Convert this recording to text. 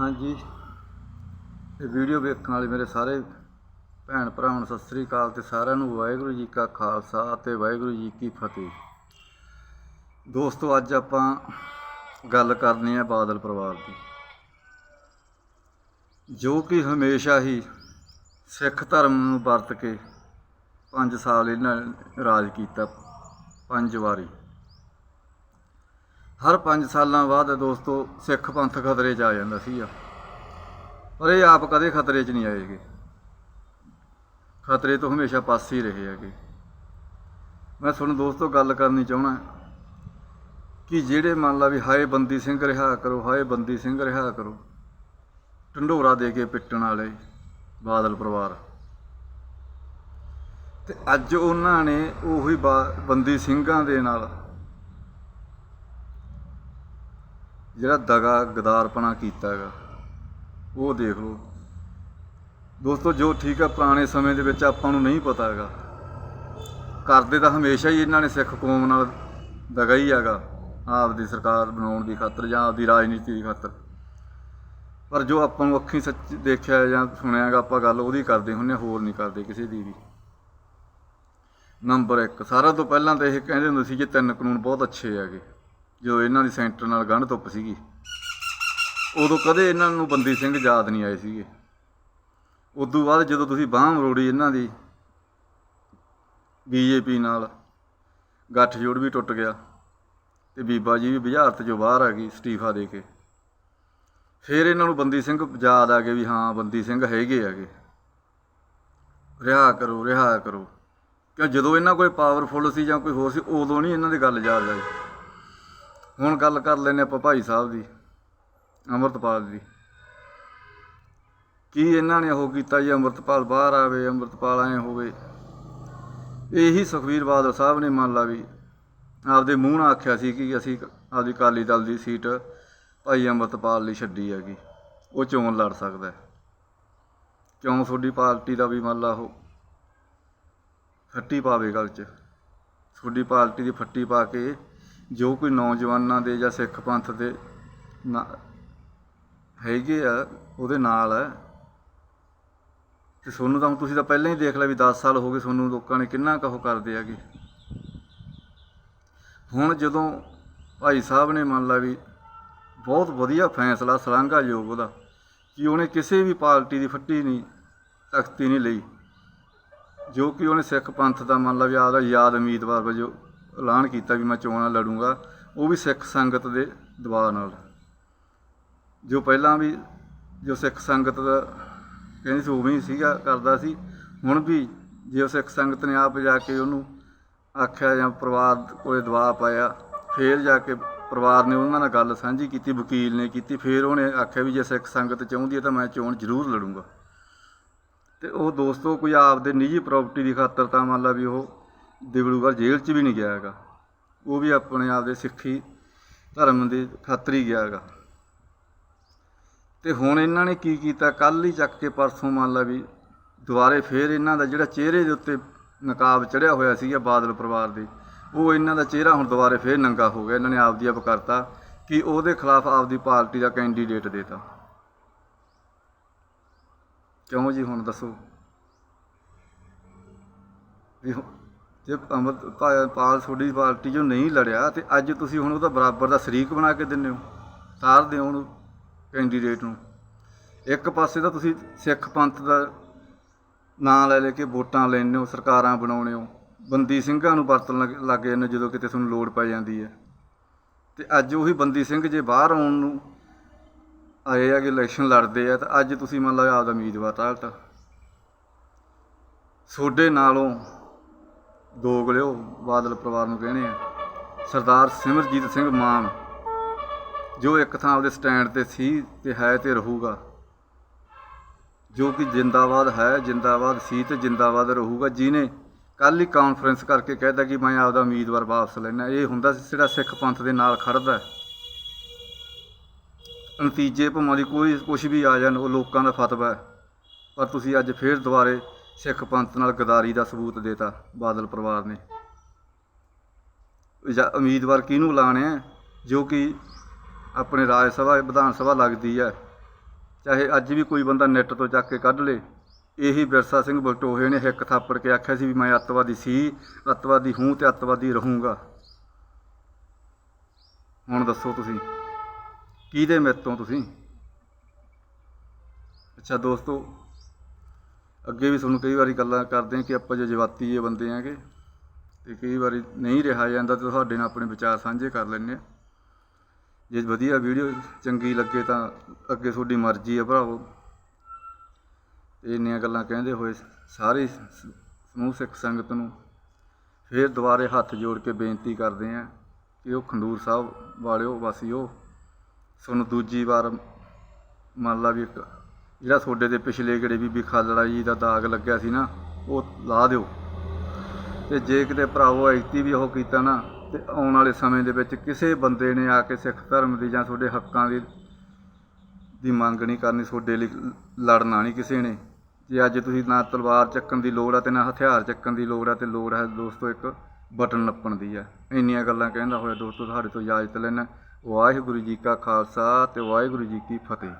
ਹਾਂਜੀ। ਇਹ ਵੀਡੀਓ ਵੇਖਣ ਵਾਲੇ ਮੇਰੇ ਸਾਰੇ ਭੈਣ ਭਰਾਵਾਂ ਨੂੰ ਸਤਿ ਸ੍ਰੀ ਅਕਾਲ ਤੇ ਸਾਰਿਆਂ ਨੂੰ ਵਾਹਿਗੁਰੂ ਜੀ ਕਾ ਖਾਲਸਾ ਅਤੇ ਵਾਹਿਗੁਰੂ ਜੀ ਕੀ ਫਤਿਹ। ਦੋਸਤੋ, ਅੱਜ ਆਪਾਂ ਗੱਲ ਕਰਨੀ ਹੈ ਬਾਦਲ ਪਰਿਵਾਰ ਦੀ। ਜੋ ਕਿ ਹਮੇਸ਼ਾ ਹੀ ਸਿੱਖ ਧਰਮ ਨੂੰ ਵਰਤ ਕੇ 5 ਸਾਲ ਇਹਨਾਂ ਨੇ ਰਾਜ ਕੀਤਾ, ਪੰਜ ਵਾਰੀ। ਹਰ 5 ਸਾਲਾਂ ਬਾਅਦ ਦੋਸਤੋ ਸਿੱਖ ਪੰਥ ਖਤਰੇ 'ਚ ਆ ਜਾਂਦਾ ਸੀਗਾ। ਪਰ ਇਹ ਆਪ ਕਦੇ ਖਤਰੇ 'ਚ ਨਹੀਂ ਆਏਗੇ। ਖਤਰੇ ਤੋਂ ਹਮੇਸ਼ਾ ਪਾਸੇ ਹੀ ਰਹੇ ਹੈਗੇ। ਮੈਂ ਤੁਹਾਨੂੰ ਦੋਸਤੋ ਗੱਲ ਕਰਨੀ ਚਾਹਣਾ ਕਿ ਜਿਹੜੇ ਮੰਨ ਲਾ ਵੀ ਹਾਏ ਬੰਦੀ ਸਿੰਘ ਰਿਹਾ ਕਰੋ, ਹਾਏ ਬੰਦੀ ਸਿੰਘ ਰਿਹਾ ਕਰੋ, ਢੰਡੋਰਾ ਦੇ ਕੇ ਪਿੱਟਣ ਵਾਲੇ ਬਾਦਲ ਪਰਿਵਾਰ। ਤੇ ਅੱਜ ਉਹਨਾਂ ਨੇ ਉਹੀ ਬਾ- ਬੰਦੀ ਸਿੰਘਾਂ ਦੇ ਨਾਲ ਜਿਹੜਾ ਦਗਾ ਗਦਾਰਪਣਾ ਕੀਤਾ ਹੈਗਾ ਉਹ ਦੇਖ ਲਓ। ਦੋਸਤੋ ਜੋ ਠੀਕ ਆ ਪੁਰਾਣੇ ਸਮੇਂ ਦੇ ਵਿੱਚ ਆਪਾਂ ਨੂੰ ਨਹੀਂ ਪਤਾ ਹੈਗਾ। ਕਰਦੇ ਤਾਂ ਹਮੇਸ਼ਾ ਹੀ ਇਹਨਾਂ ਨੇ ਸਿੱਖ ਕੌਮ ਨਾਲ ਦਗਾ ਹੀ ਹੈਗਾ ਆਪਦੀ ਸਰਕਾਰ ਬਣਾਉਣ ਦੀ ਖਾਤਰ ਜਾਂ ਆਪਦੀ ਰਾਜਨੀਤੀ ਦੀ ਖਾਤਰ। ਪਰ ਜੋ ਆਪਾਂ ਨੂੰ ਅੱਖੀਂ ਸੱਚ ਦੇਖਿਆ ਜਾਂ ਸੁਣਿਆ ਹੈਗਾ ਆਪਾਂ ਗੱਲ ਉਹਦੀ ਕਰਦੇ ਹੁੰਨੇ ਹਾਂ, ਹੋਰ ਨਹੀਂ ਕਰਦੇ ਕਿਸੇ ਦੀ ਵੀ। ਨੰਬਰ 1 ਸਾਰਾ ਤੋਂ ਪਹਿਲਾਂ ਤਾਂ ਇਹ ਕਹਿੰਦੇ ਹੁੰਦੇ ਸੀ ਕਿ ਤਿੰਨ ਕਾਨੂੰਨ ਬਹੁਤ ਅੱਛੇ ਹੈਗੇ। ਜਦੋਂ ਇਹਨਾਂ ਦੀ ਸੈਂਟਰ ਨਾਲ ਗੰਢ ਧੁੱਪ ਸੀਗੀ, ਉਦੋਂ ਕਦੇ ਇਹਨਾਂ ਨੂੰ ਬੰਦੀ ਸਿੰਘ ਯਾਦ ਨਹੀਂ ਆਏ ਸੀਗੇ। ਉਦੋਂ ਬਾਅਦ ਜਦੋਂ ਤੁਸੀਂ ਬਾਹ ਮਰੋੜੀ ਇਹਨਾਂ ਦੀ ਬੀਜੇਪੀ ਨਾਲ ਗੱਠਜੋੜ ਵੀ ਟੁੱਟ ਗਿਆ ਤੇ ਬੀਬਾ ਜੀ ਵੀ ਬੁਝਾਰਤ ਚੋਂ ਬਾਹਰ ਆ ਗਈ ਅਸਤੀਫਾ ਦੇ ਕੇ। ਫਿਰ ਇਹਨਾਂ ਨੂੰ ਬੰਦੀ ਸਿੰਘ ਯਾਦ ਆ ਗਏ ਵੀ ਹਾਂ, ਬੰਦੀ ਸਿੰਘ ਹੈਗੇ ਹੈਗੇ। ਰਿਹਾ ਕਰੋ ਰਿਹਾ ਕਰੋ। ਕਿਉਂ ਜਦੋਂ ਇਹਨਾਂ ਕੋਈ ਪਾਵਰਫੁੱਲ ਸੀ ਜਾਂ ਕੋਈ ਹੋਰ ਸੀ, ਉਦੋਂ ਨਹੀਂ ਇਹਨਾਂ ਦੀ ਗੱਲ ਯਾਦ ਆਈ। ਹੁਣ ਗੱਲ ਕਰ ਲੈਨੇ ਆਪਾਂ ਭਾਈ ਸਾਹਿਬ ਦੀ, ਅੰਮ੍ਰਿਤਪਾਲ ਦੀ। ਕੀ ਇਹਨਾਂ ਨੇ ਉਹ ਕੀਤਾ ਜੀ, ਅੰਮ੍ਰਿਤਪਾਲ ਬਾਹਰ ਆਵੇ, ਅੰਮ੍ਰਿਤਪਾਲ ਐ ਹੋਵੇ। ਇਹੀ ਸੁਖਵੀਰ ਬਾਦਲ ਸਾਹਿਬ ਨੇ ਮੰਨ ਲਾ ਵੀ ਆਪਦੇ ਮੂੰਹ ਨਾਲ ਆਖਿਆ ਸੀ ਕਿ ਅਸੀਂ ਆਪਦੀ ਅਕਾਲੀ ਦਲ ਦੀ ਸੀਟ ਭਾਈ ਅੰਮ੍ਰਿਤਪਾਲ ਲਈ ਛੱਡੀ ਹੈਗੀ, ਉਹ ਚੋਣ ਲੜ ਸਕਦਾ ਕਿਉਂ ਤੁਹਾਡੀ ਪਾਰਟੀ ਦਾ ਵੀ ਮੰਨ ਲਾ ਉਹ ਫੱਟੀ ਪਾਵੇ ਗੱਲ 'ਚ। ਤੁਹਾਡੀ ਪਾਰਟੀ ਦੀ ਫੱਟੀ ਪਾ ਕੇ ਜੋ ਕੋਈ ਨੌਜਵਾਨਾਂ ਦੇ ਜਾਂ ਸਿੱਖ ਪੰਥ ਦੇ ਨਾ ਹੈਗੇ ਆ, ਉਹਦੇ ਨਾਲ ਹੈ ਤੇ ਤੁਹਾਨੂੰ ਤਾਂ ਹੁਣ ਤੁਸੀਂ ਤਾਂ ਪਹਿਲਾਂ ਹੀ ਦੇਖ ਲਿਆ ਵੀ 10 ਸਾਲ ਹੋ ਗਏ ਤੁਹਾਨੂੰ ਲੋਕਾਂ ਨੇ ਕਿੰਨਾ ਕਹੋ ਕਰਦੇ ਆਗੇ ਹੁਣ ਜਦੋਂ ਭਾਈ ਸਾਹਿਬ ਨੇ ਮੰਨ ਲਾ ਵੀ ਬਹੁਤ ਵਧੀਆ ਫੈਸਲਾ, ਸ਼ਲਾਘਾਯੋਗ ਉਹਦਾ, ਕਿ ਉਹਨੇ ਕਿਸੇ ਵੀ ਪਾਰਟੀ ਦੀ ਫੱਟੀ ਨਹੀਂ, ਤਖਤੀ ਨਹੀਂ ਲਈ, ਜੋ ਕਿ ਉਹਨੇ ਸਿੱਖ ਪੰਥ ਦਾ ਮੰਨ ਲਾ ਵੀ ਆਪਦਾ ਯਾਦ ਉਮੀਦਵਾਰ ਵਜੋਂ ਐਲਾਨ ਕੀਤਾ ਵੀ ਮੈਂ ਚੋਣਾਂ ਲੜੂੰਗਾ, ਉਹ ਵੀ ਸਿੱਖ ਸੰਗਤ ਦੇ ਦਬਾਅ ਨਾਲ। ਜੋ ਪਹਿਲਾਂ ਵੀ ਜੋ ਸਿੱਖ ਸੰਗਤ ਦਾ ਕਹਿੰਦੀ ਸੀ ਉਵੇਂ ਹੀ ਸੀਗਾ, ਕਰਦਾ ਸੀ। ਹੁਣ ਵੀ ਜੇ ਉਹ ਸਿੱਖ ਸੰਗਤ ਨੇ ਆਪ ਜਾ ਕੇ ਉਹਨੂੰ ਆਖਿਆ ਜਾਂ ਪਰਿਵਾਰ ਕੋਲੇ ਦਬਾਅ ਪਾਇਆ, ਫੇਰ ਜਾ ਕੇ ਪਰਿਵਾਰ ਨੇ ਉਹਨਾਂ ਨਾਲ ਗੱਲ ਸਾਂਝੀ ਕੀਤੀ, ਵਕੀਲ ਨੇ ਕੀਤੀ, ਫੇਰ ਉਹਨੇ ਆਖਿਆ ਵੀ ਜੇ ਸਿੱਖ ਸੰਗਤ ਚਾਹੁੰਦੀ ਹੈ ਤਾਂ ਮੈਂ ਚੋਣ ਜ਼ਰੂਰ ਲੜੂੰਗਾ। ਤੇ ਉਹ ਦੋਸਤੋ, ਕੋਈ ਆਪ ਦੇ ਨਿੱਜੀ ਪ੍ਰਾਪਰਟੀ ਦੀ ਖਾਤਰ ਤਾਂ ਮੰਨ ਲਾ ਵੀ ਉਹ ਦਿਬੜੂਗੜ੍ਹ ਜੇਲ੍ਹ 'ਚ ਵੀ ਨਹੀਂ ਗਿਆ ਹੈਗਾ। ਉਹ ਵੀ ਆਪਣੇ ਆਪ ਦੇ ਸਿੱਖੀ ਧਰਮ ਦੇ ਖਾਤਰ ਹੀ ਗਿਆ ਹੈਗਾ। ਤੇ ਹੁਣ ਇਹਨਾਂ ਨੇ ਕੀ ਕੀਤਾ? ਕੱਲ ਹੀ ਚੱਕ ਕੇ ਪਰਸੋਂ ਮੰਨ ਲਾ ਵੀ ਦੁਬਾਰੇ ਫੇਰ ਇਹਨਾਂ ਦਾ ਜਿਹੜਾ ਚਿਹਰੇ ਦੇ ਉੱਤੇ ਨਕਾਬ ਚੜਿਆ ਹੋਇਆ ਸੀਗਾ ਬਾਦਲ ਪਰਿਵਾਰ ਦੇ, ਉਹ ਇਹਨਾਂ ਦਾ ਚਿਹਰਾ ਹੁਣ ਦੁਬਾਰੇ ਫੇਰ ਨੰਗਾ ਹੋ ਗਿਆ। ਇਹਨਾਂ ਨੇ ਆਪਦੀ ਆਪ ਕਰਤਾ ਕਿ ਉਹਦੇ ਖਿਲਾਫ ਆਪਦੀ ਪਾਰਟੀ ਦਾ ਕੈਂਡੀਡੇਟ ਦੇਤਾ। ਕਿਉਂ ਜੀ ਹੁਣ ਦੱਸੋ? ਵੀ ਜੇ ਅਮਰ ਪਾਲ ਤੁਹਾਡੀ ਪਾਰਟੀ ਜੋ ਨਹੀਂ ਲੜਿਆ ਤੇ ਅੱਜ ਤੁਸੀਂ ਹੁਣ ਉਹਦਾ ਬਰਾਬਰ ਦਾ ਸ਼ਰੀਕ ਬਣਾ ਕੇ ਦਿੰਦੇ ਹੋ ਤਾਰਦੇ ਹੋ ਉਹਨੂੰ ਕੈਂਡੀਡੇਟ ਨੂੰ। ਇੱਕ ਪਾਸੇ ਤਾਂ ਤੁਸੀਂ ਸਿੱਖ ਪੰਥ ਦਾ ਨਾਂ ਲੈ ਲੈ ਕੇ ਵੋਟਾਂ ਲੈਂਦੇ ਹੋ, ਸਰਕਾਰਾਂ ਬਣਾਉਣੇ ਹੋ, ਬੰਦੀ ਸਿੰਘਾਂ ਨੂੰ ਵਰਤਣ ਲੱਗ- ਲੱਗ ਜਾਂਦੇ ਹੋ ਜਦੋਂ ਕਿਤੇ ਤੁਹਾਨੂੰ ਲੋੜ ਪੈ ਜਾਂਦੀ ਹੈ। ਤੇ ਅੱਜ ਉਹੀ ਬੰਦੀ ਸਿੰਘ ਜੇ ਬਾਹਰ ਆਉਣ ਨੂੰ ਆਏ ਆ ਕਿ ਇਲੈਕਸ਼ਨ ਲੜਦੇ ਆ, ਤਾਂ ਅੱਜ ਤੁਸੀਂ ਮੰਨ ਲਓ ਆਪਦਾ ਉਮੀਦਵਾਰ ਤਾਲਤਾ ਸੋਡੇ ਨਾਲੋਂ ਦੋਗਲਿਓ ਬਾਦਲ ਪਰਿਵਾਰ ਨੂੰ ਕਹਿੰਦੇ ਆ, ਸਰਦਾਰ ਸਿਮਰਜੀਤ ਸਿੰਘ ਮਾਨ, ਜੋ ਇੱਕ ਥਾਂ ਆਪਦੇ ਸਟੈਂਡ ਤੇ ਸੀ ਤੇ ਹੈ ਤੇ ਰਹੂਗਾ। ਜੋ ਕਿ ਜਿੰਦਾਬਾਦ ਹੈ, ਜਿੰਦਾਬਾਦ ਸੀ ਤੇ ਜਿੰਦਾਬਾਦ ਰਹੂਗਾ। ਜਿਨੇ ਕੱਲ ਹੀ ਕਾਨਫਰੰਸ ਕਰਕੇ ਕਹਿਤਾ ਕਿ ਮੈਂ ਆਪਦਾ ਉਮੀਦਵਾਰ ਵਾਪਸ ਲੈਣਾ ਇਹ ਹੁੰਦਾ ਸੀ ਜਿਹੜਾ ਸਿੱਖ ਪੰਥ ਦੇ ਨਾਲ ਖੜਦਾ ਨਤੀਜੇ ਭਾਵੇਂ ਦੀ ਕੋਈ ਕੁਝ ਵੀ ਆ ਜਾਣ, ਉਹ ਲੋਕਾਂ ਦਾ ਫਤਵਾ ਪਰ ਤੁਸੀਂ ਅੱਜ ਫੇਰ ਦੁਬਾਰੇ ਸਿੱਖ ਪੰਥ ਨਾਲ ਗਦਾਰੀ ਦਾ ਸਬੂਤ ਦੇਤਾ ਬਾਦਲ ਪਰਿਵਾਰ ਨੇ। ਜਾਂ ਉਮੀਦਵਾਰ ਕਿਹਨੂੰ ਲਾਣੇ ਆ? ਜੋ ਕਿ ਆਪਣੇ ਰਾਜ ਸਭਾ, ਵਿਧਾਨ ਸਭਾ ਲੱਗਦੀ ਹੈ ਚਾਹੇ ਅੱਜ ਵੀ ਕੋਈ ਬੰਦਾ ਨੈੱਟ ਤੋਂ ਚੱਕ ਕੇ ਕੱਢ ਲੇ, ਇਹੀ ਬਿਰਸਾ ਸਿੰਘ ਬਲਟੋਹੇ ਨੇ ਹਿੱਕ ਥਾਪੜ ਕੇ ਆਖਿਆ ਸੀ ਵੀ ਮੈਂ ਅੱਤਵਾਦੀ ਸੀ, ਅੱਤਵਾਦੀ ਹੂੰ ਤੇ ਅੱਤਵਾਦੀ ਰਹੂੰਗਾ। ਹੁਣ ਦੱਸੋ ਤੁਸੀਂ, ਕਿਹਦੇ ਮਿੱਤੋਂ ਤੁਸੀਂ? ਅੱਛਾ ਦੋਸਤੋ ਅੱਗੇ ਵੀ ਤੁਹਾਨੂੰ ਕਈ ਵਾਰੀ ਗੱਲਾਂ ਕਰਦੇ ਹਾਂ ਕਿ ਆਪਾਂ ਜੇ ਜਵਾਤੀ ਇਹ ਬੰਦੇ ਆਂਗੇ ਤੇ ਕਈ ਵਾਰੀ ਨਹੀਂ ਰਿਹਾ ਜਾਂਦਾ ਤੇ ਤੁਹਾਡੇ ਨਾਲ ਆਪਣੇ ਵਿਚਾਰ ਸਾਂਝੇ ਕਰ ਲੈਂਦੇ ਆ ਜੇ ਵਧੀਆ ਵੀਡੀਓ ਚੰਗੀ ਲੱਗੇ ਤਾਂ ਅੱਗੇ ਤੁਹਾਡੀ ਮਰਜ਼ੀ ਆ ਭਰਾਵੋ। ਤੇ ਇੰਨੀਆਂ ਗੱਲਾਂ ਕਹਿੰਦੇ ਹੋਏ ਸਾਰੇ ਸਮੂਹ ਸਿੱਖ ਸੰਗਤ ਨੂੰ ਫਿਰ ਦੁਬਾਰੇ ਹੱਥ ਜੋੜ ਕੇ ਬੇਨਤੀ ਕਰਦੇ ਆ ਕਿ ਉਹ ਖੰਡੂਰ ਸਾਹਿਬ ਵਾਲਿਓ ਵਾਸੀਓ, ਤੁਹਾਨੂੰ ਦੂਜੀ ਵਾਰ ਮੰਨ ਲਾ ਵੀ ਇੱਕ ਜਿਹੜਾ ਤੁਹਾਡੇ ਦੇ ਪਿਛਲੇ ਗੜੇ ਬੀਬੀ ਖਾਲੜਾ ਜੀ ਦਾ ਦਾਗ ਲੱਗਿਆ ਸੀ ਨਾ, ਉਹ ਲਾ ਦਿਓ। ਤੇ ਜੇ ਕਿਤੇ ਭਰਾਵੋ ਐਕਤੀ ਵੀ ਉਹ ਕੀਤਾ ਨਾ, ਤੇ ਆਉਣ ਵਾਲੇ ਸਮੇਂ ਦੇ ਵਿੱਚ ਕਿਸੇ ਬੰਦੇ ਨੇ ਆ ਕੇ ਸਿੱਖ ਧਰਮ ਦੀ ਜਾਂ ਤੁਹਾਡੇ ਹੱਕਾਂ ਦੀ ਦੀ ਮੰਗ ਨਹੀਂ ਕਰਨੀ, ਤੁਹਾਡੇ ਲਈ ਲੜਨਾ ਨਹੀਂ ਕਿਸੇ ਨੇ। ਜੇ ਅੱਜ ਤੁਸੀਂ ਨਾ ਤਲਵਾਰ ਚੱਕਣ ਦੀ ਲੋੜ ਆ ਤੇ ਨਾ ਹਥਿਆਰ ਚੱਕਣ ਦੀ ਲੋੜ ਆ ਤੇ ਲੋੜ ਹੈ ਦੋਸਤੋ ਇੱਕ ਬਟਨ ਨੱਪਣ ਦੀ ਆ। ਇੰਨੀਆਂ ਗੱਲਾਂ ਕਹਿੰਦਾ ਹੋਇਆ ਦੋਸਤੋ, ਤੁਹਾਡੇ ਤੋਂ ਇਜਾਜ਼ਤ ਲੈਣਾ ਵਾਹਿਗੁਰੂ ਜੀ ਕਾ ਖਾਲਸਾ ਤੇ ਵਾਹਿਗੁਰੂ ਜੀ ਕੀ ਫਤਿਹ।